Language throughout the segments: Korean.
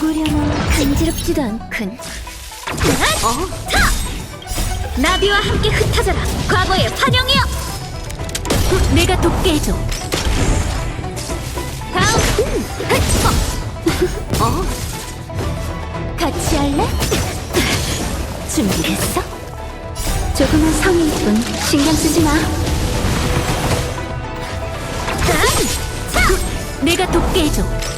누구려나 간지럽지도 않군. 어? 나비와 함께 흩어져라 과거의 환영이여 내가 돕게 해줘. 다음 어? 같이 할래? 준비됐어? 조금은 성의뿐 신경 쓰지 마. 내가 돕게 해줘.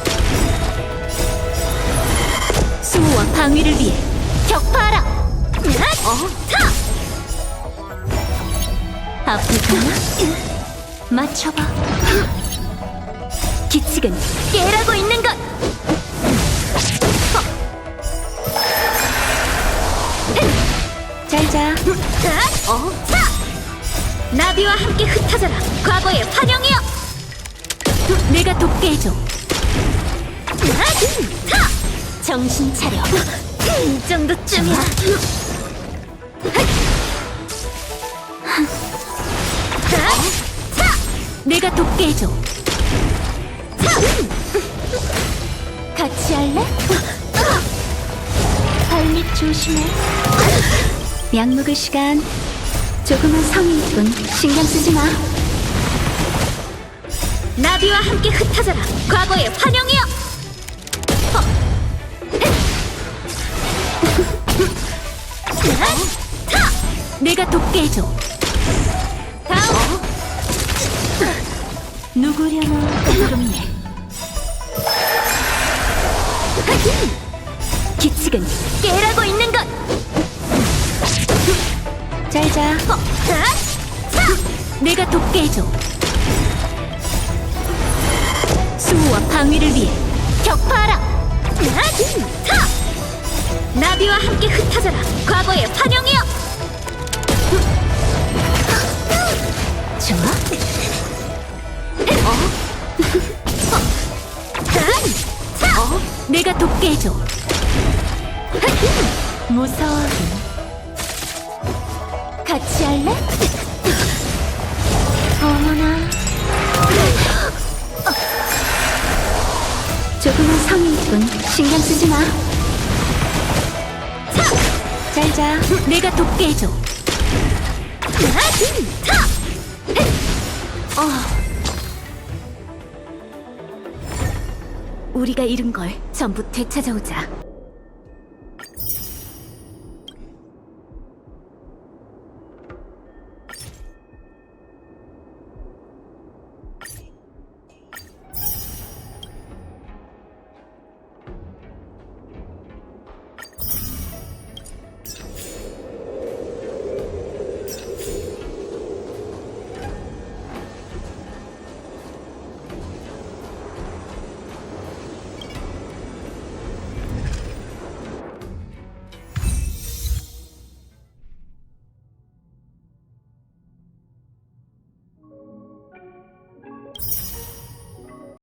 방위를 위해 격파하라. 어? 아플까나? 맞춰봐. 기칙은 깨라고 있는 것. 잘 자. 어? 나비와 함께 흩어져라 과거의 환영이여 내가 돕게 해줘. 정신 차려. 이 정도쯤이야 내가 돕게 해줘. 같이 할래? 발밑 조심해. 약 먹을 시간. 조금은 성의뿐 신경 쓰지 마. 나비와 함께 흩어져라 과거의 환영이여 내가 돕게 해줘. 다음 누구려나 부럽네. 기칙은 깨라고 있는 것. 잘 자. 내가 돕게 해줘. 수호와 방위를 위해 격파하라. 나비와 함께 흩어져라 과거의 환영이여 좋아. 어? 내가 돕게 해줘. 무서워하긴. 같이 할래? 어머나. 조금은 성의뿐 신경 쓰지 마. 잘 자. 내가 돕게 해줘. 어. 우리가 잃은 걸 전부 되찾아오자.